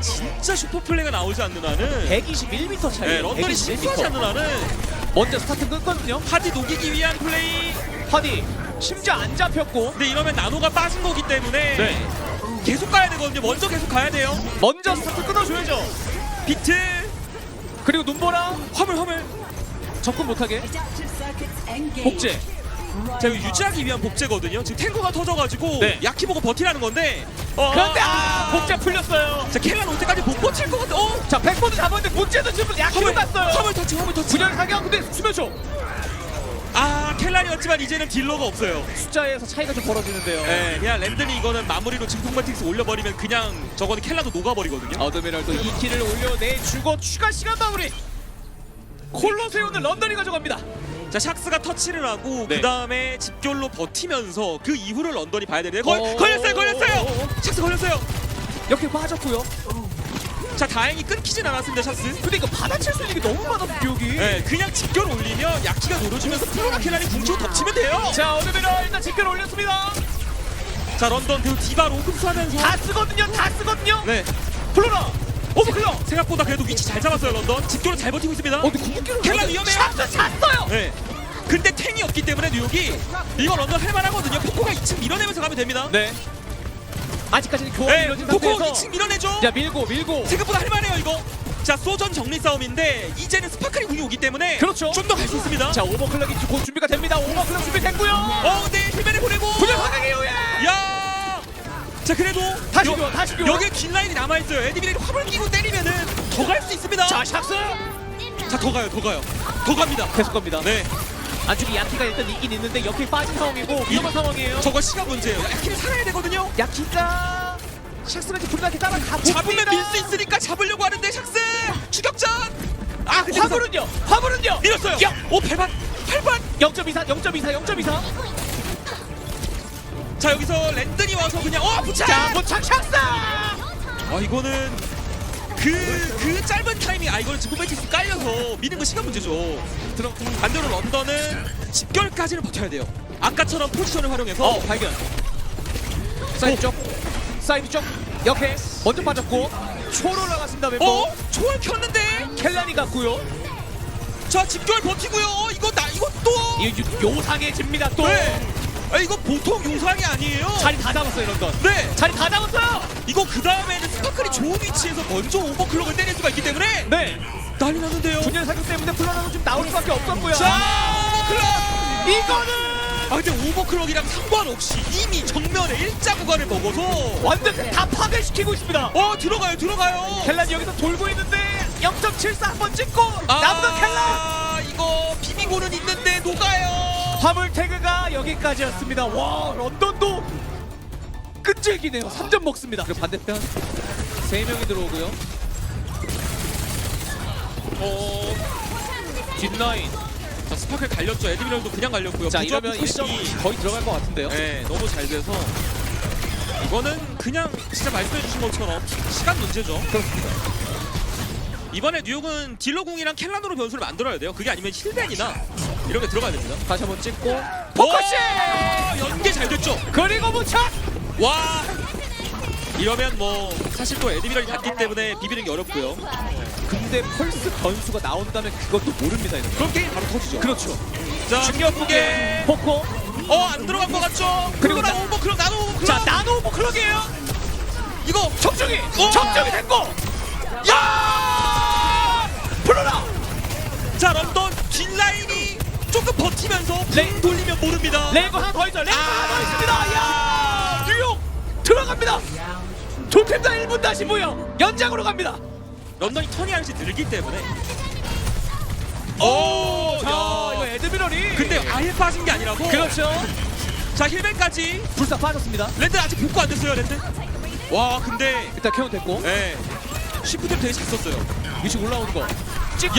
진짜 슈퍼 플레이가 나오지 않는 한은 121m 차이. 네, 런던이 실수하지 않는 한은 먼저 스타트 끊거든요. 하디 녹이기 위한 플레이 파디 심지어 안 잡혔고 근데 이러면 나노가 빠진 거기 때문에 네. 계속 가야 되거든요 먼저 계속 가야 돼요 먼저 스타트 끊어줘야죠. 비트 그리고 눈보라 화물 화물 접근 못하게 복제. 자 이거 유지하기 위한 복제거든요 지금 탱커가 터져가지고 네. 야키 보고 버티라는 건데 어, 그런데 아, 복제 풀렸어요. 자 켈란 올 때까지 못 버틸 것 같아 어? 자 백보드 잡았는데 복제도 지금 화물 갔어요. 화물 터치 화물 터치 분열 사격 근데 수면초 아 켈란이었지만 이제는 딜러가 없어요 숫자에서 차이가 좀 벌어지는데요. 네, 그냥 랜든이 이거는 마무리로 증통 마틱스 올려버리면 그냥 저거는 켈란도 녹아버리거든요 어드미럴도 2킬을 올려내주고 추가 시간 마무리. 콜로세오는 런던이 가져갑니다. 자 샥스가 터치를 하고 네. 그 다음에 집결로 버티면서 그 이후를 런던이 봐야 되는데 걸, 어, 걸렸어요 어, 걸렸어요 어, 어. 샥스 걸렸어요 이렇게 빠졌고요. 자 다행히 끊기진 않았습니다 샥스 근데 이거 받아칠 수 있는 게 너무 많아 기억이. 네, 그냥 집결 올리면 야키가 노려주면서 프로나 켈란이 궁치고 덮치면 돼요 자 어드미럴 일단 집결 올렸습니다. 자 런던 그리고 디바로 흡수하면서 다 쓰거든요. 다 쓰거든요. 네 플로라 오버클럭. 생각보다 그래도 위치 잘 잡았어요 런던 집결로 잘 버티고 있습니다 어 근데 궁극기를 켈라 위험해요. 샷도 찼어요. 네 근데 탱이 없기 때문에 뉴욕이 이거 런던 할만하거든요 포코가 2층 밀어내면서 가면 됩니다 네. 아직까지는 교환이 네 이루어진 포코 상태에서 2층 밀어내죠 자 밀고 밀고 생각보다 할만해요 이거 자 소전 정리 싸움인데 이제는 스파클이 궁이 오기 때문에 그렇죠. 좀 더 갈 수 있습니다 자 오버클럭이 곧 준비가 됩니다. 오버클럭 준비됐고요. 어 근데 힐맨을 보내고 분열 사격이에요. 예. 야! 자 그래도 다시 여- 교환 다시 교환. 여기에 긴 라인이 남아 있어요 에디비레이 화물 끼고 때리면은 더 갈 수 있습니다 자 샥스 자 더 가요 더 가요 더 갑니다 계속 갑니다. 네 안쪽에 야키가 일단 있긴 있는데 옆에 빠진 상황이고 위험한 상황이에요. 저거 시간 문제예요 야키를 살아야 되거든요 야키가 이제 불나게 따라가 잡으면 밀 수 있으니까 잡으려고 하는데 샥스 추격전 아 근데 화물은요. 화물은요. 밀었어요 야! 오 발반 발반 0.24 0.24 0.24. 자 여기서 랜든이 와서 그냥 어 부착 자 도착 샥스. 아 이거는 그, 그 짧은 타이밍 아 이거는 지금 매트릭스 깔려서 미는 거 시간 문제죠 들어. 반대로 런던은 집결까지는 버텨야 돼요 아까처럼 포지션을 활용해서 어 발견. 사이드 쪽. 사이드 쪽. 옆에 먼저 빠졌고 초로 올라갔습니다 멤버. 어? 초월 켰는데 켈란이 갔고요. 자 집결 버티고요 어, 이거 나 이거 또 이 요상해집니다 또. 네. 아 이거 보통 요상이 아니에요 자리 다 잡았어요 런던. 네 자리 다 잡았어요. 이거 그 다음에는 스파클이 좋은 위치에서 먼저 오버클럭을 때릴 수가 있기 때문에 네. 난리 나는데요 분열 사격 때문에 플러나도 좀 나올 수밖에 없었고요. 자 오버클럭 이거는 아 근데 오버클럭이랑 상관없이 이미 정면에 일자 구간을 먹어서 완전 다 파괴시키고 있습니다. 어 들어가요 들어가요 켈란 여기서 돌고 있는데 0.74 한 번 찍고 남은 켈란 아 이거 비비고는 있는데 녹아요 화물 태그가 여기까지였습니다. 와 런던도 끈질기네요. 3점 먹습니다. 그리고 반대편 3명이 들어오고요. 어 뒷라인. 자, 스파클 갈렸죠 에드미럴도 그냥 갈렸고요 자 이러면 포커싱이 1점 거의 들어갈 것 같은데요. 네, 너무 잘 돼서 이거는 그냥 진짜 말씀해주신 것처럼 시간 문제죠. 그렇습니다. 이번에 뉴욕은 딜러궁이랑 켈란으로 변수를 만들어야 돼요. 그게 아니면 힐벤이나 이런 게 들어가야 됩니다. 다시 한번 찍고 포커싱! 오, 연계 잘 됐죠. 그리고 무착! 와 이러면 뭐 사실 또 에드미럴이 닿기 때문에 비비는 게 어렵고요. 근데 펄스 변수가 나온다면 그것도 모릅니다. 이제. 그럼 게임 바로 터지죠. 그렇죠. 자 중력무게 포코. 어 안 들어간 것 같죠? 그리고 나- 오버클럭 나노 오버클럭 자 나노 오버클럭이에요. 이거 적중이! 어! 적중이 됐고! 야! 플로라! 자 런던 뒷라인이 조금 버티면서 네. 붕 돌리면 모릅니다. 레고 하나 더 있어. 레고 아. 하나 더 있습니다. 야! 뉴욕 들어갑니다. 좋습니다. 1분 다시 모여 연장으로 갑니다. 런던이 턴이 한시 늘기 때문에 오, 자, 야. 이거 에드미럴이 근데 아예 빠진 게 아니라서 그렇죠. 자 힐벤까지 불사 빠졌습니다. 랜드 아직 복구 안 됐어요 랜드 와 근데 일단 케어 됐고 예 시프트 되게 잘 썼어요 위치 올라오는 거. 찍고!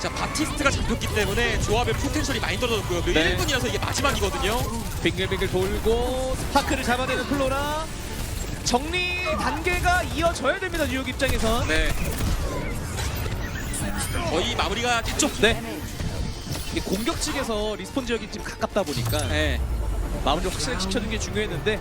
자 바티스트가 잡혔기 때문에 조합의 포텐셜이 많이 떨어졌고요 네. 1분이라서 이게 마지막이거든요 빙글빙글 돌고 스파크를 잡아내는 플로라. 정리 단계가 이어져야 됩니다. 뉴욕 입장에선. 네 거의 마무리가 됐죠 네. 이게 공격 측에서 리스폰 지역이 좀 가깝다 보니까 네. 마무리 확실하게 지켜주는 게 중요했는데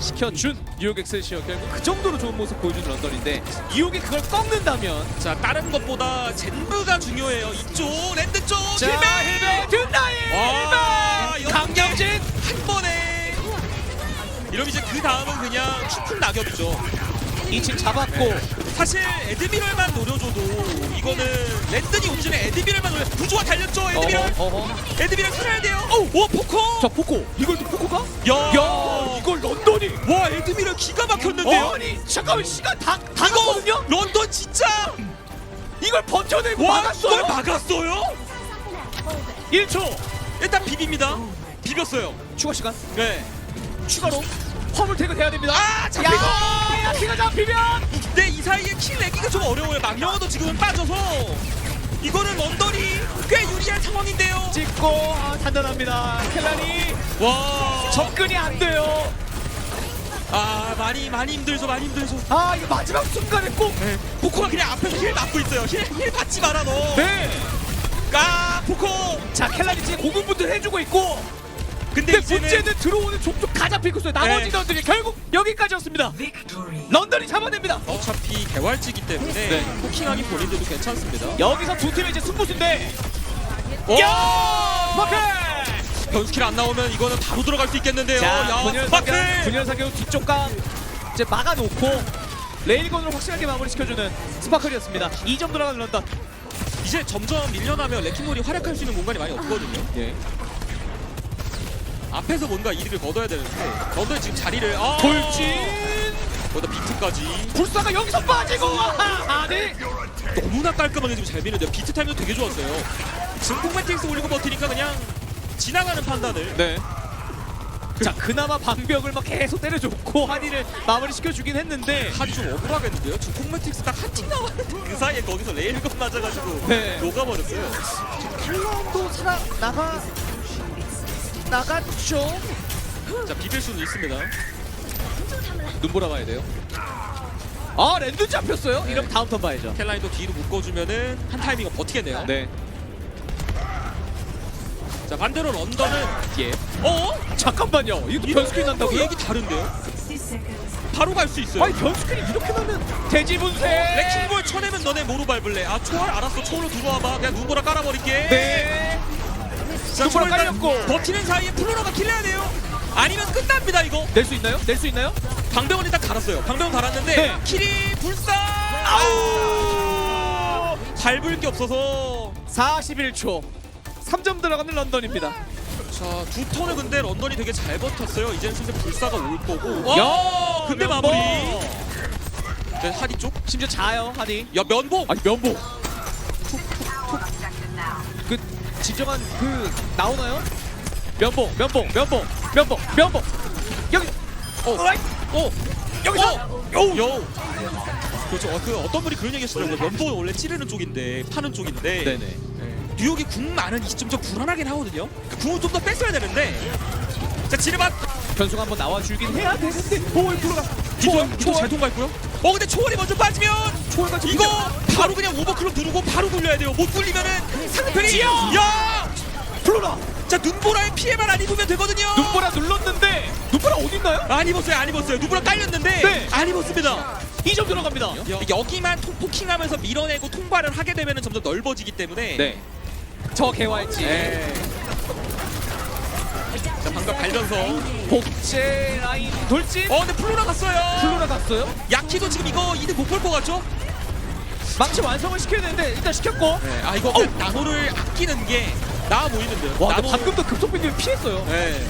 시켜준 뉴욕 엑셀시어 결국 그 정도로 좋은 모습 보여준 런던인데 뉴욕이 그걸 꺾는다면 자 다른 것보다 젠브가 중요해요. 이쪽 랜드 쪽. 자 힐맨 힐베 든나인 와, 힐베 연계. 강경진! 한 번에. 이러면 이제 그 다음은 그냥 추풍 낙엽이죠. 2층 잡았고. 사실 에드미럴만 노려줘도 이거는 랜든이 전에 에드미럴만 노려. 부조화 달렸죠 에드미럴? 어허 어허. 에드미럴 살아야 돼요. 오 포커! 자 포코 이걸 또 포코가? 야, 야 이걸 런던이? 와 에드미럴 기가 막혔는데요? 아니 잠깐만 시간 다, 다 이거 갔거든요? 런던 진짜! 이걸 버텨내고 와 막았어요? 막았어요? 1초. 일단 비빕니다. 비볐어요. 추가 시간? 네. 추가로 화물 태그돼야 됩니다. 아, 잡히고! 야 야키가 잡히면! 근데 이 사이에 킬 내기가 좀 어려워요. 망령어도 지금은 빠져서 이거는 런던이 꽤 유리한 상황인데요. 찍고 아, 단단합니다. 켈란이 와. 접근이 안 돼요. 아 많이 많이 힘들죠 많이 힘들죠. 아 이거 마지막 순간에 꼭. 네. 포코가 그냥 앞에서 힐 맞고 있어요. 힐, 힐 받지 마라 너 네. 까 포코. 자 켈란이 지금 고군분투 해주고 있고 근데 근데 이제는 문제는 들어오는 족족 다 잡히고 있어요. 나머지 네. 런들이 결국 여기까지였습니다. 런던이 잡아냅니다. 어차피 개활지기 때문에 네. 포킹하기 본인들도 괜찮습니다. 여기서 두 팀의 이제 승부수인데. 와! 야! 마켓 변스킬 안 나오면 이거는 바로 들어갈 수 있겠는데요. 자야 분열 스파클 사격 분열 사격 뒤쪽 강 이제 막아놓고 레일건으로 확실하게 마무리 시켜주는 스파클이었습니다. 2점 들어가는 런던. 이제 점점 밀려나면 레킹볼이 활약할 수 있는 공간이 많이 없거든요. 예. 앞에서 뭔가 이득을 거둬야 되는데 런던 지금 자리를 아 돌진! 거기다 비트까지. 불사가 여기서 빠지고! 아니 너무나 깔끔하게 지금 잘 미는데 비트 타임도 되게 좋았어요. 증폭 매트릭스 올리고 버티니까 그냥 지나가는 판단을. 네. 자 그나마 방벽을 막 계속 때려줬고 한이를 마무리 시켜주긴 했는데. 하디 좀 억울하겠는데요? 증폭 매트릭스 딱 한 팀 남았는데 그 사이에 거기서 레일건 맞아가지고 네. 녹아버렸어요. 킬런도 살아 나가 나갔죠 자 비빌 수는 있습니다. 눈보라 봐야 돼요. 아 랜드 잡혔어요? 이러면 다음 턴 봐야죠. 켈라인도 뒤로 묶어주면은 한 타이밍은 버티겠네요. 네. 자 반대로 런던은 예. 어? 잠깐만요. 이것도 변스크린 난다고요? 얘기 다른데요? 바로 갈 수 있어요. 아니 변스크린 이렇게 나면 돼지 분쇄! 레킹볼 쳐내면 너네 뭐로 밟을래? 아 초월 알았어. 초월로 들어와봐. 그냥 눈보라 깔아버릴게. 네 초월 일단 깔렸고. 버티는 사이에 플로러가 킬해야 돼요. 아니면 끝납니다 이거. 낼 수 있나요? 낼 수 있나요? 방벽은 일단 갈았어요. 방벽은 갈았는데 네. 킬이 불사! 아우! 밟을 게 없어서. 41초. 3점 들어가는 런던입니다. 자 두 턴을 근데 런던이 되게 잘 버텼어요. 이제는 슬슬 불사가 올 거고. 야, 와 근데. 마무리. 네 하디 쪽? 심지어 자요 하니 야 면봉! 아니 면봉 진정한 그 나오나요? 면봉 면봉 면봉 면봉 면봉 여기 어. 어라이 어 여기서 요! 요! 그렇죠. 어, 그 어떤 분이 그런 얘기 하시더라고요. 면봉은 원래 찌르는 쪽인데 파는 쪽인데 네네 뉴욕이 궁 많은 이 시점 좀 불안하긴 하거든요. 그 궁을 좀 더 뺐어야 되는데 자 지르반 변수가 한번 나와주긴 해야 되는데 오 프로가 초월 초월 잘 통과했고요. 어 근데 초월이 먼저 빠지면 초월가 지금 이거 바로 그냥 오버클럭 누르고 바로 돌려야 돼요. 못 돌리면은 상대편이! 야! 플로라 자 눈보라에 피해만 안 입으면 되거든요. 눈보라 눌렀는데 눈보라 어딨나요? 안 입었어요. 안 입었어요. 눈보라 깔렸는데 네. 안 입었습니다. 2점 들어갑니다 여, 여기만 통, 포킹하면서 밀어내고 통과를 하게 되면 점점 넓어지기 때문에 네 저 개화했지 네. 자 방금 갈면서 복제 라인 돌진 어 근데 플로라 갔어요 플로라 갔어요 야키도 지금 이거 이득 못볼 것 같죠? 망치 완성을 시켜야 되는데 일단 시켰고. 네. 아 이거 그냥 나노를 아끼는 게 나아 보이는데요? 와 근데 나노 방금도 급속빈을 피했어요. 네.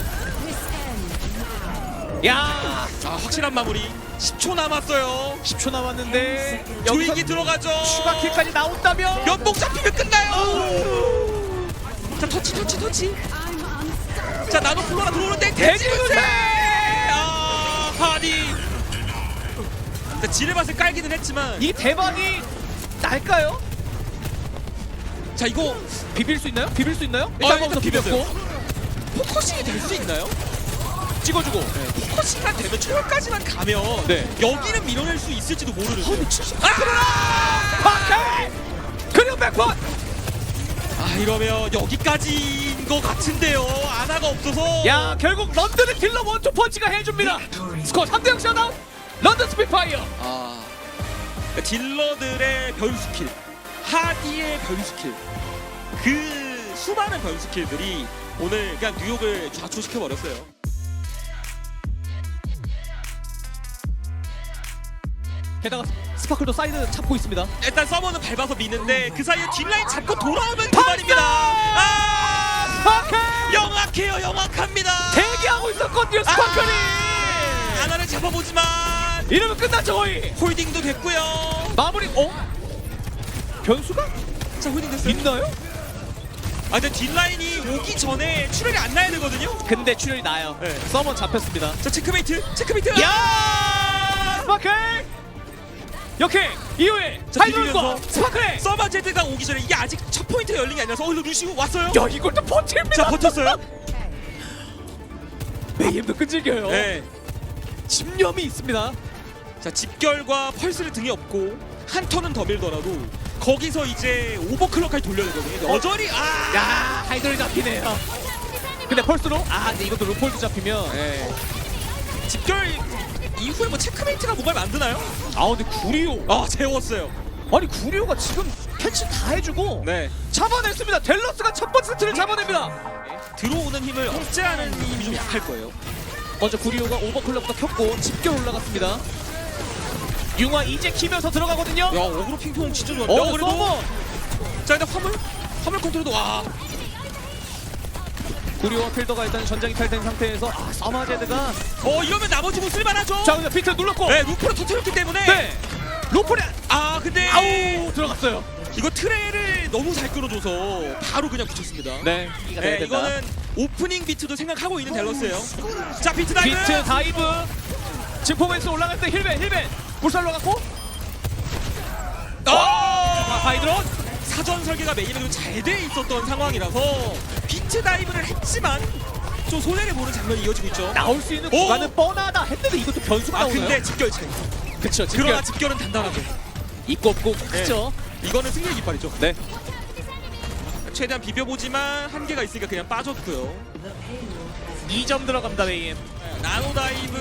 야! 자 확실한 마무리. 10초 남았어요. 10초 남았는데 여기서 조이기 들어가죠. 추가 킬까지 나온다면 연봉 잡히면 끝나요. 자 터치 터치 터치. 자 나노 플로라 들어오는데 대지분세 아 하디. 자 지뢰밭을 깔기는 했지만 이 대박이 날까요? 자 이거 비빌 수 있나요? 비빌 수 있나요? 어, 일단 일단 거기서. 비볐고 포커싱이 될 수 있나요? 찍어주고 포커싱만 되면 초월까지만 가면 네. 여기는 밀어낼 수 있을지도 모르는데 아! 박해! 그리고 백번 아 이러면 여기까지인 것 같은데요. 아나가 없어서. 야 결국 런던의 딜러 원투 펀치가 해줍니다. 스코어 3대0 샷아웃. 런던 스피파이어. 아, 그러니까 딜러들의 변수킬, 하디의 변수킬, 그 수많은 변수킬들이 오늘 그냥 뉴욕을 좌초시켜 버렸어요. 게다가 스파클도 사이드 잡고 있습니다. 일단 서버는 밟아서 미는데 그 사이에 뒷라인 잡고 돌아오면! 그만입니다. 아, 스파클 영악해요, 영악합니다. 대기하고 있었거든요. 스파클이. 하나를 잡아보지만 이러면 끝났죠 거의. 홀딩도 됐고요. 마무리. 어? 변수가 자, 홀딩 됐어요. 있나요? 아, 근데 뒷라인이 오기 전에 출혈이 안 나야 되거든요. 근데 출혈이 나요. 네. 서먼 잡혔습니다. 자, 체크메이트, 체크메이트. 야! 스파클! 역행 이후에 자, 하이드론과 비비면서. 스파클! 서버 제드가 오기 전에 이게 아직 첫 포인트가 열린 게 아니라서 어, 이거 루시우 왔어요. 야 이걸 또 버팁니다. 자, 버텼어요. 메이엠도 끈질겨요. 네. 집념이 있습니다. 자, 집결과 펄스를 등에 업고 한 턴은 더 밀더라도 거기서 이제 오버클럭까지 돌려야 되거든요. 여전히 아! 야 하이드론 잡히네요. 근데 펄스로 아 근데 이것도 루폴드 잡히면 네. 집결 이후에 뭐 체크메이트가 뭔가를 만드나요? 아 근데 구리오 아, 재웠어요. 아니 구리오가 지금 캐치 다 해주고 네. 잡아냈습니다. 델러스가 첫 번째 세트를 잡아냅니다. 들어오는 힘을 억제하는 힘이 좀 약할 거예요. 먼저 구리오가 오버클럭부터 켰고 집결 올라갔습니다. 융화 이제 키면서 들어가거든요. 야, 어그로 핑퐁 진짜 좋았다. 어, 서버 자, 일단 화물 화물 컨트롤도 와. 구리오와 필더가 일단 전장이 탈된 상태에서 아 서마제드가 어, 이러면 나머지 뭐 쓸만하죠? 자 근데 피트 눌렀고 네, 루프로 터트렸기 때문에 네 로프레 아, 근데 아우 들어갔어요. 이거 트레를 너무 잘 끌어줘서 바로 그냥 붙였습니다. 네, 네. 이거는 오프닝 비트도 생각하고 있는 델러스예요. 자, 비트 다이브. 비트 다이브 증포맨스 올라갈 때 힐벤 힐벤 불살로 갔고 아, 어! 하이드론 사전 설계가 메인으로 잘 돼 있었던 상황이라서 비트 다이브를 했지만 좀 손해를 보는 장면이 이어지고 있죠. 나올 수 있는 오! 구간은 뻔하다 했는데 이것도 변수가 아, 나오나요? 근데 집결 차이. 그쵸 그러나 집결은 단단하죠. 입고 없고 크죠 이거는 승리의 깃발이죠. 네 최대한 비벼보지만 한계가 있으니까 그냥 빠졌고요. 2점 들어갑니다 메이엠 나노 다이브,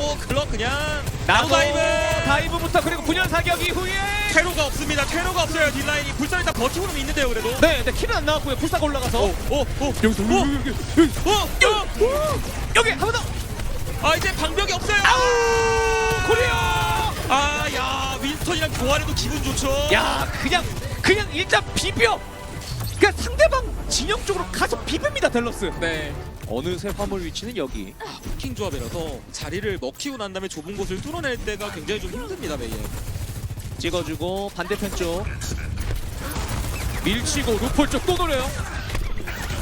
오버 클럭 그냥 나노 다이브. 다이브부터 그리고 분열 사격 이후에 퇴로가 없습니다. 퇴로가 없어요. 딜라인이 불살 일단 버티고는 있는데요. 그래도. 네 근데 킬은 안 나왔고요 불사가 올라가서 오, 오, 오. 여기서 오, 오, 오. 여기 한 번 더 아 이제 방벽이 없어요. 아우 코리아 아, 야 윈스턴이랑 교환해도 기분 좋죠. 야 그냥 그냥 일단 비벼 그러니까 상대방 진영 쪽으로 가서 비빕니다 델러스 네. 어느새 화물 위치는 여기 킹 조합이라서 자리를 먹히고 난 다음에 좁은 곳을 뚫어낼 때가 굉장히 좀 힘듭니다, 메이에. 찍어주고 반대편 쪽 밀치고 루폴 쪽 또 노려요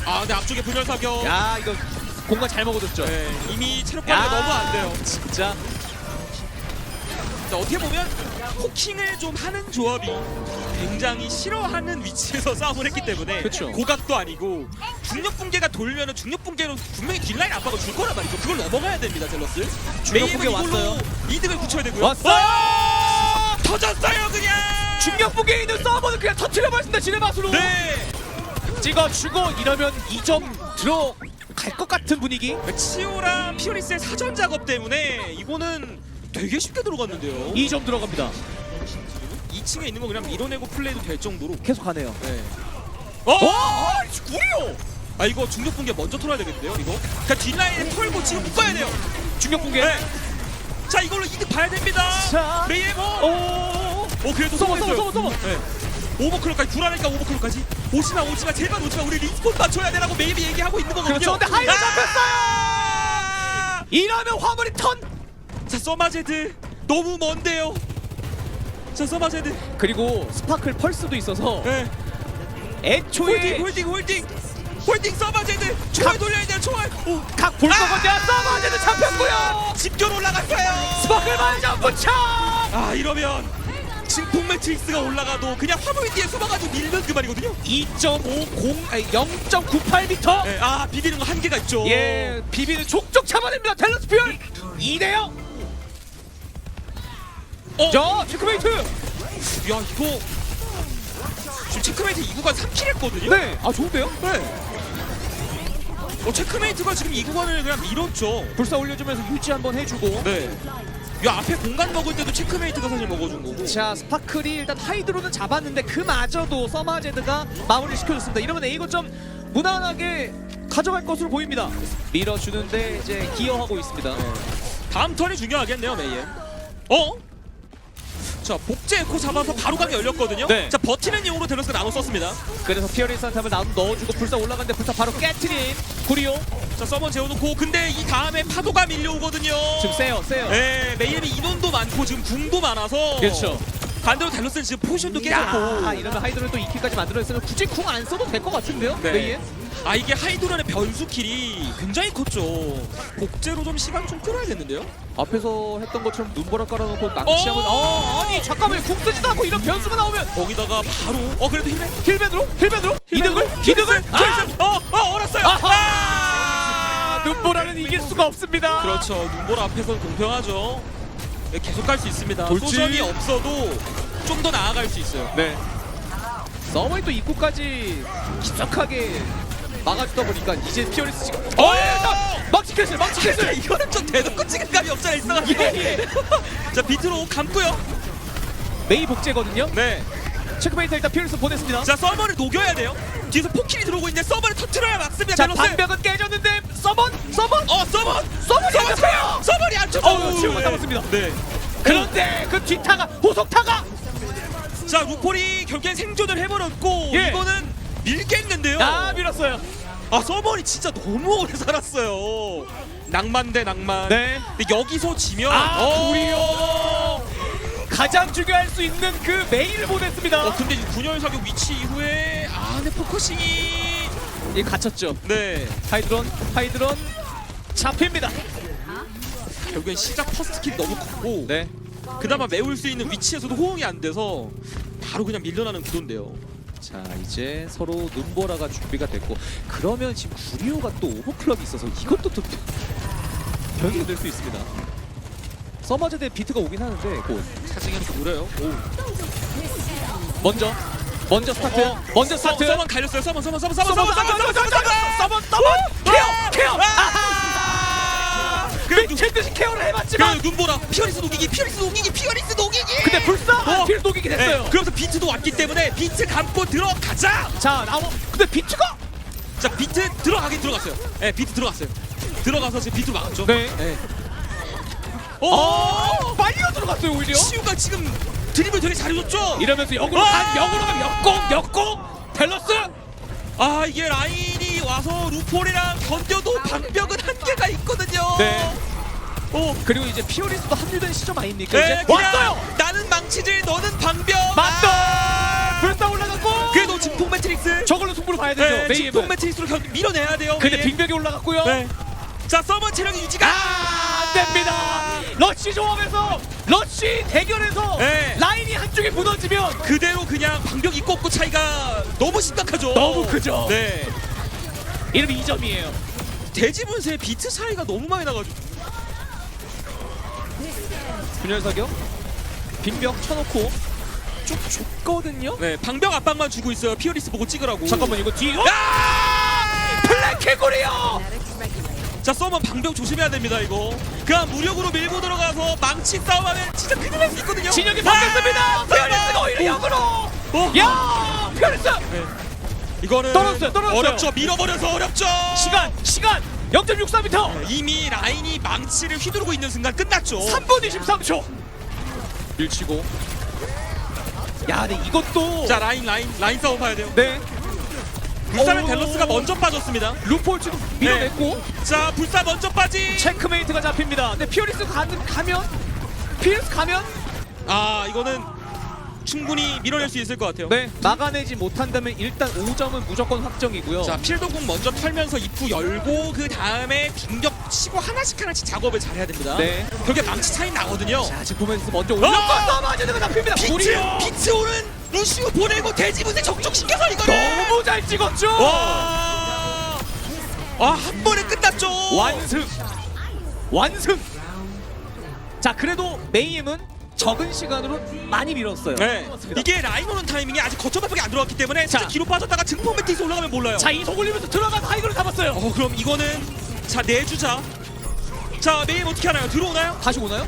아, 근데 앞쪽에 분열 사격. 야 이거 공간 잘 먹어줬죠 네, 이미 체력 관리가 너무 안 돼요. 진짜 자, 어떻게 보면 포킹을 좀 하는 조합이 굉장히 싫어하는 위치에서 싸움을 했기 때문에 그쵸. 고각도 아니고 중력 붕괴가 돌면은 중력 붕괴로 분명히 딜라인 압박을 줄 거란 말이죠. 그걸 넘어가야 됩니다, 젤러스. 중력 붕괴 왔어요. 이득을 붙여야 되고요. 왔어요 와! 터졌어요, 그냥. 중력부에 있는 서버는 그냥 터트려버렸습니다 지네 맛으로 네. 찍어주고 이러면 2점 들어갈 것 같은 분위기 치오랑 피오리스의 사전 작업 때문에 이거는 되게 쉽게 들어갔는데요. 2점 들어갑니다 2층에 있는 거 그냥 밀어내고 플레이도 될 정도로. 계속 가네요 네. 어? 어? 구리오 아 이거 중력 붕괴 먼저 털어야 되겠는데요 이거? 그러니까 뒷라인에 털고 지금 묶어야 돼요 중력 붕괴 네. 자 이걸로 이득 봐야 됩니다 자. 메이에버 오오 그래도 서버, 성공했어요 서버, 서버, 네. 오버클럭까지 불안하니까 오버클럭까지 오지마 오지마 제발 오지마 우리 리스폰 맞춰야 되라고 메이비 얘기하고 있는 거거든요 그렇죠, 근데 하이로 아! 이러면 화물이 턴 자 서마제드 너무 먼데요 자 서마제드 그리고 스파클 펄스도 있어서 네. 애초에 홀딩 홀딩 홀딩. 홀딩 서마제드 총알 돌려야 돼요 총알. 오. 각 볼거건데 아! 서버제도 잡혔고요. 집결 올라갔어요. 스파클 반전 부착 아 이러면 진폭 매트릭스가 올라가도 그냥 화물 뒤에 숨어가지고 밀면 그만이거든요. 2.50 아니 0.98m 네, 아 비비는 거 한계가 있죠. 예 비비는 족족 잡아냅니다. 델러스 퓨얼! 2대0 어? 자 체크메이트 야 이거 지금 체크메이트 2구간 3킬 했거든요 네 아 좋은데요 네. 어, 체크메이트가 지금 이 구간을 그냥 밀었죠. 불사 올려주면서 유지 한번 해주고 네. 이 앞에 공간 먹을 때도 체크메이트가 사실 먹어준 거고. 자 스파클이 일단 하이드로는 잡았는데 그마저도 서마제드가 마무리 시켜줬습니다. 이러면 A거 좀 무난하게 가져갈 것으로 보입니다. 밀어주는데 이제 기여하고 있습니다. 다음 턴이 중요하겠네요, 메이엔. 어? 자, 복제 에코 잡아서 바로 가게 열렸거든요. 네. 자, 버티는 용으로 델러스가 나눠 썼습니다. 그래서 피어리스한테 한번 나도 넣어주고 불사 올라갔는데 불사 바로 깨트린 구리오 자, 서먼 재워놓고 근데 이 다음에 파도가 밀려오거든요. 지금 세요 세요. 네, 메이엔이 인원도 많고 지금 궁도 많아서 그렇죠. 반대로 델러스는 지금 포지션도 야 깨졌고 이러면 하이드로를 또 2킬까지 만들어냈으면 굳이 궁 안 써도 될 것 같은데요? 네. 메이엔? 아 이게 하이드론의 변수 킬이 굉장히 컸죠. 복제로 좀 시간 좀 끌어야겠는데요. 앞에서 했던 것처럼 눈보라 깔아놓고 낭치하면 어 아니 잠깐만 궁 쓰지도 않고 이런 변수가 나오면 거기다가 바로 어 그래도 힐맨 힐밴드로? 힐밴드로? 이득을? 이득을? 아! 아! 어! 어! 얼었어요! 아! 눈보라는 이길 수가 없습니다. 그렇죠. 눈볼 앞에서는 공평하죠. 네, 계속 갈 수 있습니다. 돌진. 소전이 없어도 좀 더 나아갈 수 있어요. 네. 서머니 또 입구까지 깊숙하게 막아주다 보니까 이제 피어리스 지금 어! 막치 캔슬 막치 캔슬 이거는 좀 대놓고 찍은 감이 없잖아 있어가지고. 예, 예. 자 비트로 감고요. 메이 복제거든요. 네. 체크메이트 일단 피어리스 보냈습니다. 자 서버를 녹여야 돼요. 뒤에서 포킬이 들어오고 있는데 서버를 터트려야 막습니다. 자 델로스. 반벽은 깨졌는데 서번 서번 어 서버. 서버 안 잡혀요. 서버이 안 쳐. 어우, 지금 못 잡았습니다. 네. 그런데 그 뒤타가 후속 타가 자 루폴이 결국엔 생존을 해버렸고 예. 이거는 밀겠는데요. 아 밀었어요. 아 서버이 진짜 너무 오래 살았어요. 낭만 대 낭만. 네. 근데 여기서 지면 아 어. 구리요. 가장 중요할 수 있는 그 메일을 보냈습니다. 어 근데 이 분열 사격 위치 이후에 아 근데 포커싱이 이 갇혔죠. 네 하이드론 하이드론 잡힙니다. 결국엔 시작 퍼스트 킥 너무 컸고 네. 그나마 메울 수 있는 위치에서도 호응이 안 돼서 바로 그냥 밀려나는 구도인데요. 자 이제 서로 눈보라가 준비가 됐고 그러면 지금 구리오가 또 오버클럭이 있어서 이것도 또 변수가 될 수 있습니다. 서머제대 비트가 오긴 하는데 곧 사진이 노려요. 오. 먼저 먼저 스타트 어, 먼저 서, 스타트 서먼 갈렸어요. 서먼 서먼 서먼 서먼 서먼 서먼 서먼 서먼 서먼 서먼 서먼 서먼 케어 케어 아! 그래 미친 듯이 케어를 해봤지만 그 눈보라 피어리스 녹이기 피어리스 녹이기 피어리스 녹이기. 근데 불사 어. 필 녹이게 됐어요. 네, 그러면서 비트도 왔기 때문에 비트 감고 들어가자. 자 나무 근데 비트가 자 비트 들어가긴 들어갔어요. 네 비트 들어갔어요. 들어가서 지금 비트 막았죠. 네. 오! 어 빨리가 들어갔어요 오히려. 시우가 지금 드립을 되게 잘해줬죠. 이러면서 역으로 와! 간 역으로 가면 역공 역공 밸런스 아 이게 라인이 와서 루폴이랑 던져도 방벽은 한계가 있거든요. 네. 오. 그리고 이제 피오리스도 합류된 시점 아닙니까 네, 이제 그냥 왔어요 나는 망치질, 너는 방벽. 맞다 아! 불사 올라갔고 그래도 진폭 매트릭스. 저걸로 승부를 봐야 되죠 네, 메이엠은 진폭 매트릭스로 결국 밀어내야 돼요. 근데. 빙벽이 올라갔고요 네. 자 서버 체력이 유지가. 아 안 됩니다 러쉬 조합에서 러쉬 대결에서 네. 라인이 한쪽에 무너지면 그대로 그냥 방벽 있고 없고 차이가 너무 심각하죠. 너무 크죠. 네. 이름이 2점이에요 대지분세 비트 차이가 너무 많이 나가지고. 분열 사격 빙벽 쳐놓고 쭉 줬거든요 네, 방벽 압박만 주고 있어요. 피어리스 보고 찍으라고. 잠깐만 이거 뒤 어? 야! 블랙 캐골이요 자, 서먼 방벽 조심해야 됩니다, 이거. 그냥 무력으로 밀고 들어가서 망치 싸움하면 진짜 큰일 날 수 있거든요. 진영이 아! 바뀌었습니다 피어리스가 서먼! 오히려 역으로 어? 야 피어리스 네. 이거는 떨어졌어요, 떨어졌어요. 어렵죠. 밀어버려서 어렵죠. 시간 시간 0.64m 이미 라인이 망치를 휘두르고 있는 순간 끝났죠. 3분 23초 밀치고 야 근데 이것도 자, 라인 라인 라인 싸움 봐야 돼요. 네 불사는 오. 델로스가 먼저 빠졌습니다. 루폴 지금 밀어냈고 자, 불사 먼저 빠지. 체크메이트가 잡힙니다 근데 피어리스 가, 가면 피어리스 가면 아, 이거는 충분히 밀어낼 수 있을 것 같아요. 네 막아내지 못한다면 일단 5점은 무조건 확정이고요 자 필도공 먼저 털면서 입구 열고 그 다음에 빙벽 치고 하나씩 하나씩 작업을 잘해야 됩니다. 네. 그게 망치 차이 나거든요. 자 지금 보면서 먼저 올렸고 아! 서마제드가 잡힙니다 비트 구리오 비트 오는 루시오 보내고 돼지분세 적중시켜서 이거를 너무 잘 찍었죠 와. 아 한 번에 끝났죠. 완승 완승 자 그래도 메이엠은 적은 시간으로 많이 밀었어요. 네. 맞습니다. 이게 라인 오는 타이밍이 아직 거점밖에 안 들어왔기 때문에 자. 살짝 뒤로 빠졌다가 증폭 매트에서 올라가면 몰라요. 자 이속 올리면서 들어간 하이그를 잡았어요. 어 그럼 이거는 자 내주자. 자 메인 어떻게 하나요? 들어오나요? 다시 오나요?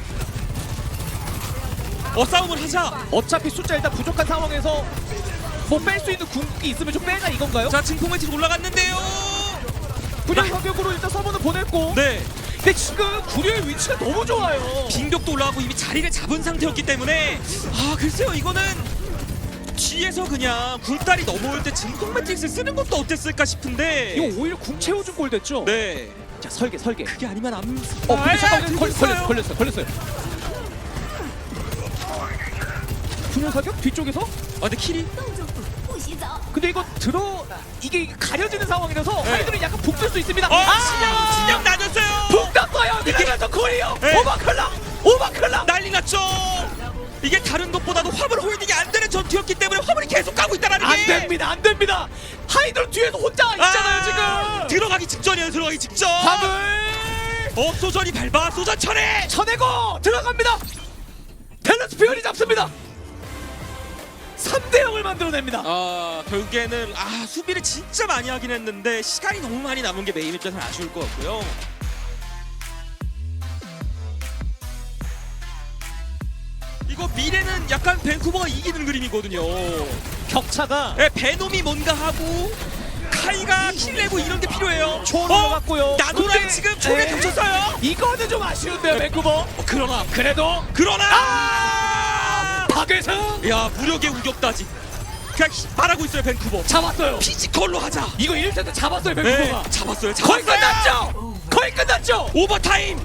어 싸움을 하자. 어차피 숫자 일단 부족한 상황에서 뭐 뺄 수 있는 궁극기 있으면 좀 빼자 이건가요? 자 증폭 매트에서 올라갔는데요. 분열 사격으로 일단 서버는 보냈고 네. 근데 지금 구려의 위치가 너무 좋아요. 빙벽도 올라가고 이미 자리를 잡은 상태였기 때문에. 아 글쎄요 이거는 뒤에서 그냥 굴다리 넘어올 때 증폭 매트릭스 쓰는 것도 어땠을까 싶은데. 이거 오히려 궁 채워준 골 됐죠? 네 자 설계 설계. 그게 아니면 안 어 근데 잠깐 걸, 걸렸어 걸렸어 걸렸어요. 분열 사격 뒤쪽에서? 아 근데 킬이? 근데 이거 들어 이게 가려지는 상황이라서 네. 하이드는 약간 북들 수 있습니다. 어 진영 진영 나졌어요 북 땄어요. 이러면서 코리어 네. 오버클락 오버클락. 난리 났죠 이게 다른 것보다도 화물 홀딩이 안 되는 전투였기 때문에 화물이 계속 가고 있다는 게안 됩니다 안 됩니다. 하이드 뒤에서 혼자 있잖아요 지금. 들어가기 직전이에요 들어가기 직전 화물 어 소전이 밟아 소전 철회 쳐내고 들어갑니다. 밸런스 표현이 잡습니다. 3대 0을 만들어냅니다. 아 결국에는 아 수비를 진짜 많이 하긴 했는데 시간이 너무 많이 남은 게 메인 입장에서는 아쉬울 것 같고요. 이거 미래는 약간 밴쿠버가 이기는 그림이거든요. 격차가 예, 베놈이 뭔가 하고 카이가 킬 내고 이런 게 필요해요. 초로 들어갔고요. 나도랑 근데- 지금 초에 네. 겹쳤어요. 이거는 좀 아쉬운데요 네. 밴쿠버. 어, 그러나 그래도 그러나 아! 박외성 야 무력의 우격다지. 그냥 말하고 있어요 밴쿠버. 잡았어요. 피지컬로 하자. 이거 1세트 잡았어요 네, 밴쿠버가. 잡았어요. 거의 잡았어요. 끝났죠. 거의 끝났죠. 오버타임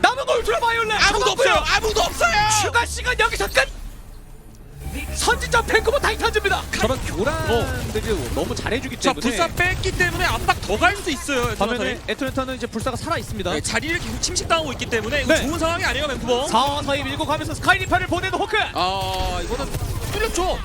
남은 거 울트라 바이올렛 아무도. 없어요. 아무도 없어요. 추가 시간 여기서 끝. 선진점 밴쿠버 타이탄즈입니다. 저런 교란들이 너무 잘해주기 자 때문에 불사 뺐기 때문에 압박 더 갈 수 있어요. 반면에 에트나타임. 에트렌타는 이제 불사가 살아 있습니다. 네, 자리를 계속 침식당하고 있기 때문에 이거 네. 좋은 상황이 아니에요 밴쿠버. 서서히 밀고 가면서 스카이리파를 보내는 호크 아 이거는 뚫렸죠.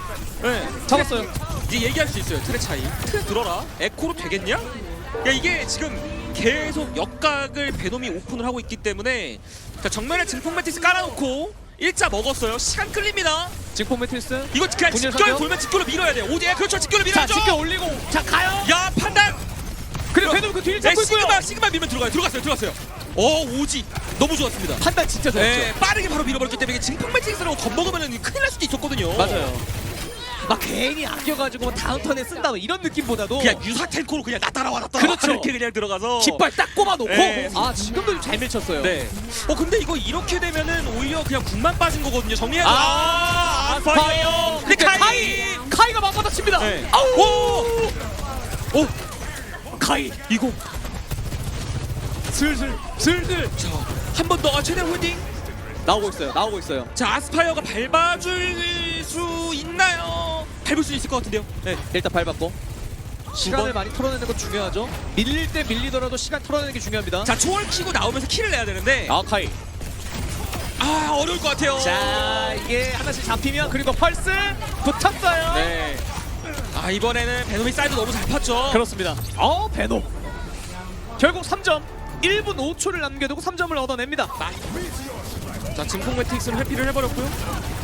네, 잡았어요. 이제 얘기할 수 있어요. 틀의 차이. 틀 들어라. 에코로 되겠냐? 야 이게 지금 계속 역각을 베놈이 오픈을 하고 있기 때문에 자 정면에 증폭 매트리스 깔아놓고 일자 먹었어요. 시간 끌립니다. 직폭 매트리스 이거 그냥 분열 직결 사격? 돌면 직결로 밀어야 돼요. 오디에 그렇죠. 직결로 자 밀어야죠. 직결 올리고 자 가요 야 판단. 그리고 배도 그 뒤를 네, 잡고 있고요 시그마 시그마 밀면 들어가요. 들어갔어요. 들어갔어요. 어 오지 너무 좋았습니다. 판단 진짜 좋았죠 네, 빠르게 바로 밀어버렸기 때문에 증폭 매트릭스로 겁먹으면 큰일 날 수도 있었거든요. 맞아요 막 괜히 아껴가지고 다음 턴에 쓴다 뭐 이런 느낌보다도 그냥 유사 탱커로 그냥 나 따라와 나 따라와 그렇죠. 이렇게 그냥 들어가서 깃발 딱 꼽아놓고 네. 아 지금도 좀 잘 밀쳤어요 네. 어 근데 이거 이렇게 되면은 오히려 그냥 군만 빠진 거거든요. 정리해야 아, 아스파이어. 근데 카이. 카이 카이가 막받아 칩니다 네. 아우 오. 오. 카이 이거 슬슬 슬슬 자한 번 더. 아, 최대한 홀딩. 나오고 있어요 나오고 있어요 자 아스파이어가 밟아줄 수 있나요? 밟을 수 있을 것 같은데요. 네. 일단 밟았고 시간을 번. 많이 털어내는 거 중요하죠 밀릴 때 밀리더라도 시간 털어내는 게 중요합니다 자 초월 키고 나오면서 킬을 내야 되는데 아 카이 아 어려울 것 같아요. 자 이게 하나씩 잡히면 그리고 펄스 붙었어요 네. 아 이번에는 베놈이 사이드 너무 잘 팠죠. 그렇습니다 어 베노 결국 3점 1분 5초를 남겨두고 3점을 얻어냅니다 자 증폭 매트릭스를 회피를 해버렸고요.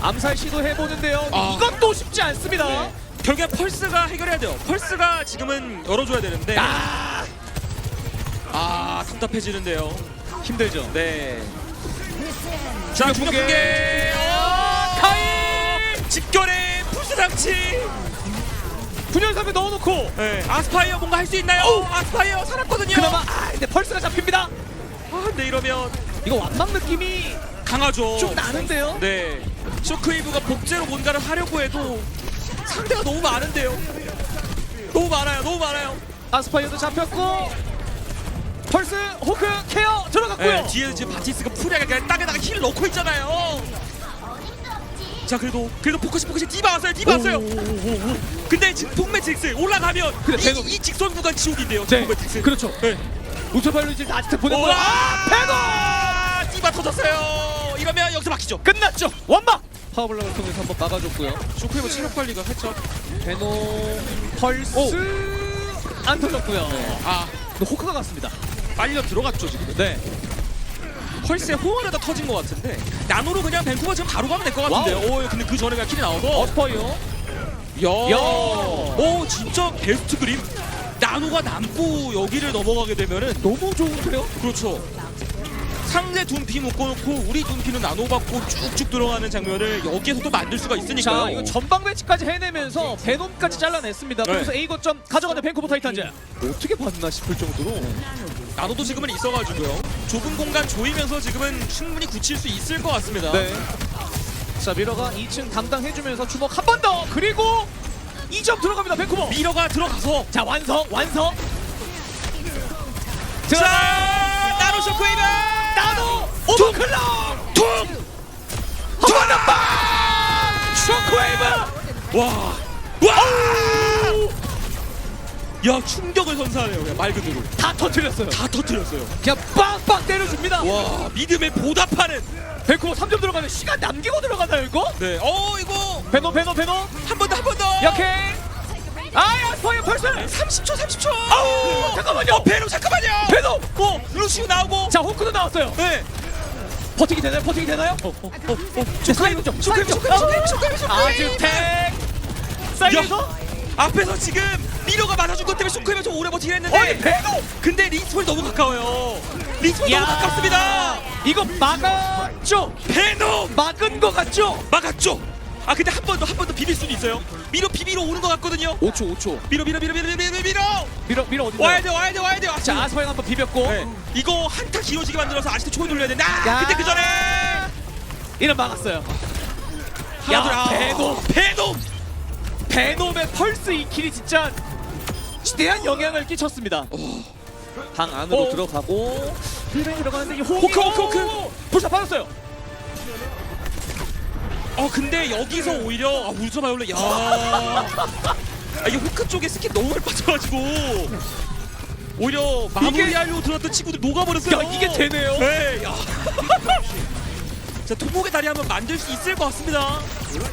암살 시도해보는데요 아. 이것도 쉽지 않습니다 네. 결국에 펄스가 해결해야 돼요. 펄스가 지금은 열어줘야 되는데 아 아 답답해지는데요. 힘들죠 네. 자 중력 붕괴. 어, 카이 직결의 풀스 장치. 분열상에 넣어놓고 네. 아스파이어 뭔가 할 수 있나요? 오! 아스파이어 살았거든요. 그나마 아 근데 펄스가 잡힙니다 아 근데 이러면 이거 완막 느낌이 강하죠. 좀 나는데요 네. 쇼크웨이브가 복제로 뭔가를 하려고 해도 상대가 너무 많은데요. 너무 많아요. 너무 많아요. 아스파이어도 잡혔고 펄스 호크 케어 들어갔고요 네, 뒤에는 지금 바티스가 풀하게 그냥 땅에다가 힐 넣고 있잖아요. 자 그래도 그래도 포커시 포커시 디바 왔어요. 디바 왔어요. 근데 증폭 매트릭스 올라가면 근데 이, 대놓고- 이 직선 구간 지옥인데요. 네 매트릭스. 그렇죠 네. 우체발로 이제 아지트 보내고! 아 아, 디바 터졌어요. 이러면 여기서 막히죠. 끝났죠 원막 파워블락을 통해서 한번 막아줬고요 쇼크웨이브 체력 관리가 했죠. 베노 펄스 안 터졌고요 아 근데 호크가 갔습니다 빨려 들어갔죠 지금. 네 펄스에 호응하려다 터진 것 같은데 나노로 그냥 밴쿠버 지금 바로 가면 될 것 같은데요. 오 근데 그 전에 그냥 킬이 나와서 어스퍼이요. 야, 야. 오 진짜 베스트 그림. 나노가 남고 여기를 넘어가게 되면은 너무 좋은데요? 그렇죠. 상대 둔피 묶어놓고 우리 둔피는 나노 받고 쭉쭉 들어가는 장면을 여기에서 또 만들 수가 있으니까요. 자 이거 전방 배치까지 해내면서 베놈까지 잘라냈습니다. 네. 그래서 A 거점 가져가는 밴쿠버 타이탄즈. 어떻게 봤나 싶을 정도로 나노도 지금은 있어가지고요. 좁은 공간 조이면서 지금은 충분히 굳힐 수 있을 것 같습니다. 네. 자 미러가 2층 담당해주면서 주먹 한 번 더. 그리고 2점 들어갑니다 밴쿠버. 미러가 들어가서 자 완성 완성. 자 나노 쇼크웨이브 오버클럭 퉁! 빵! 쇼크웨이브. 와! 와! 야 충격을 선사하네요 그냥 말 그대로 다 터트렸어요. 다 터뜨렸어요 그냥 빵빵 때려줍니다. 와 믿음에 보답하는 밴쿠버 3점 들어가면 시간 남기고 들어가나요 이거? 네어 이거 베노 베노 베노. 한번 더 한 번더 약해. 아야 스파이 펄스. 30초 30초 아우 잠깐만요. 어 베로 잠깐만요 베노. 어 루시우 나오고 자 호크도 나왔어요. 네 버티기 되나요? 버티기 되나요? 어, 어, 어, 어. 사이드 좀. 사이드 좀. 쇼크웨이브, 쇼크웨이브. 아즈텍. 사이드에서 야, 앞에서 지금 미러가 맞아준 것 때문에 좀 오래 버티긴 했는데 어이 베노. 근데 리스폴 너무 가까워요 리스폴 야. 너무 가깝습니다 이거 막았죠? 베놈 막은 거 같죠? 막았죠 아 근데 한 번 더 한 번 더 비빌 수도 있어요. 밀어 비비로 오는 것 같거든요. 5초 5초 밀어 밀어 밀어 밀어 밀어 밀어 밀어. 밀어 밀어 어디 와야 돼 와야 돼 와야 돼. 아, 자 아스파이 한번 비볐고 네. 이거 한타 길어지게 만들어서 아직도 초에 돌려야 된다. 야. 아, 근데 그 전에 이는 막았어요 야 배놈 배놈 배놈의 펄스 이 킬이 진짜 대한 영향을 끼쳤습니다 어. 방 안으로 어. 들어가고 빌벤 들어가는데 호크 호크 호크 불사 받았어요 어 근데 여기서 오히려 아 울트라 바이올렛 야 아, 이게 호크 쪽에 스킨 너무 많이 빠져가지고 오히려 마무리하려고 들어왔던 친구들 녹아버렸어요 야 이게 되네요. 네, 야. 자, 토목의 다리 한번 만들 수 있을 것 같습니다.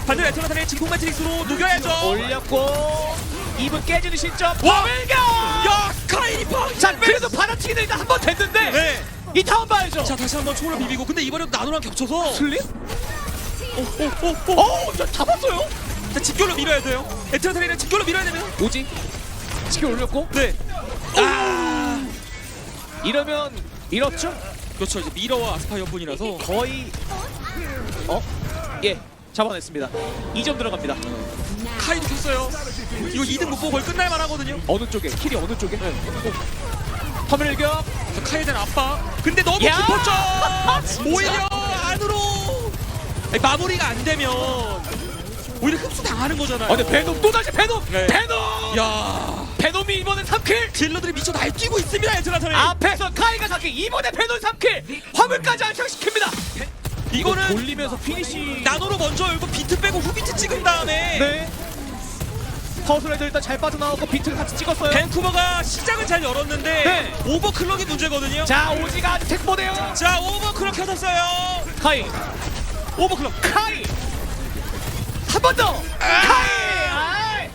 반대 레터나탄의 진공 매트릭스로 녹여야죠. 올렸고 입은 깨지는 시점. 와! 밀격. 야, 스카이리파. 자 그래도 받아치기는 일단 한 번 됐는데 네. 이 다음 봐야죠. 자, 다시 한번 초를 비비고. 근데 이번에도 나노랑 겹쳐서. 슬립? 오오오오. 어, 저 잡았어요. 자, 직결로 밀어야 돼요. 에트나탄이는 직결로 밀어야 되면. 오지 치킨 올렸고 네. 아. 이러면 잃었죠? 그렇죠. 이제 미러와 아스파이어 뿐이라서. 거의 어? 예 잡아냈습니다. 2점 들어갑니다. 카이도 켰어요. 이거 2등 못 보고 거의 끝날 만 하거든요. 어느 쪽에 킬이 어느 쪽에 터밀 격. 자, 카이에 대한 압박. 근데 너무 야! 깊었죠. 오히려 안으로. 아니, 마무리가 안 되면 오히려 흡수 당하는 거잖아요. 아 근데 베놈 또 다시 베놈. 네. 베놈. 야. 베놈이 이번엔 3킬. 딜러들이 미쳐 날뛰고 있습니다 에트나탄이 앞에서 카이가 4킬. 이번에 베놈 3킬. 화물까지 안착시킵니다. 이거는 돌리면서 피니시. 나노로 먼저 열고 비트 빼고 후비트 찍은 다음에 네. 퍼슬레드 일단 잘 빠져나오고 비트 같이 찍었어요. 밴쿠버가 시작은 잘 열었는데 네. 오버클럭이 문제거든요 자 오지가 아직 택보네요. 자 오버클럭 켜졌어요 카이. 오버클럭 카이! 한 번 더! 카이! 아이.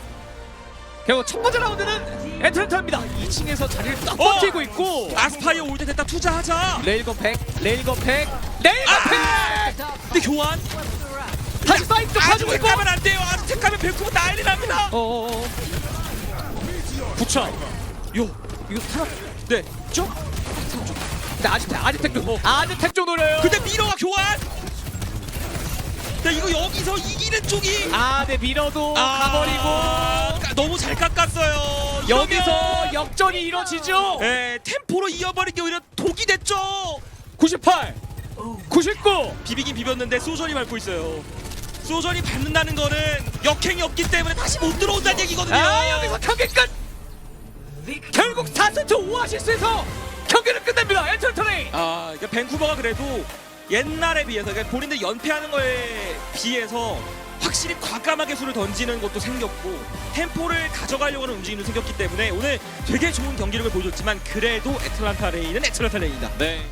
결국 첫 번째 라운드는 애틀랜타입니다. 2층에서 자리를 딱 어! 버티고 있고. 아스파이어 올 때 됐다. 투자하자. 레일건 팩 레일건 팩 레일건 아! 팩 근데 교환? 다시 사이트 좀 가지고 있고. 가면 안 돼요. 아즈텍 가면 밴쿠버 난리 납니다. 어어어. 부차 요 이거 살아 네 쭉? 근데 아직텍 아직텍 좀 아직텍 좀 노려요. 근데 미러가 교환 네 이거 여기서 이기는 쪽이. 아 네 밀어도 가버리고. 까- 너무 잘 깎았어요. 여기서 이러면- 역전이 이루어지죠? 네, 템포로 이어버린 게 오히려 독이 됐죠. 98 99 비비긴 비볐는데 소전이 밟고 있어요. 소전이 밟는다는 거는 역행이 없기 때문에 다시 못 들어온다는 얘기거든요. 아 여기서 경기 끝! 결국 4세트 오아시스에서 경기를 끝냅니다. 엔터테인 아, 그러니까 밴쿠버가 그래도 옛날에 비해서 그러니까 본인들 연패하는 거에 비해서 확실히 과감하게 수를 던지는 것도 생겼고 템포를 가져가려고 하는 움직임도 생겼기 때문에 오늘 되게 좋은 경기력을 보여줬지만 그래도 애틀란타 레이는 애틀란타 레이다. 네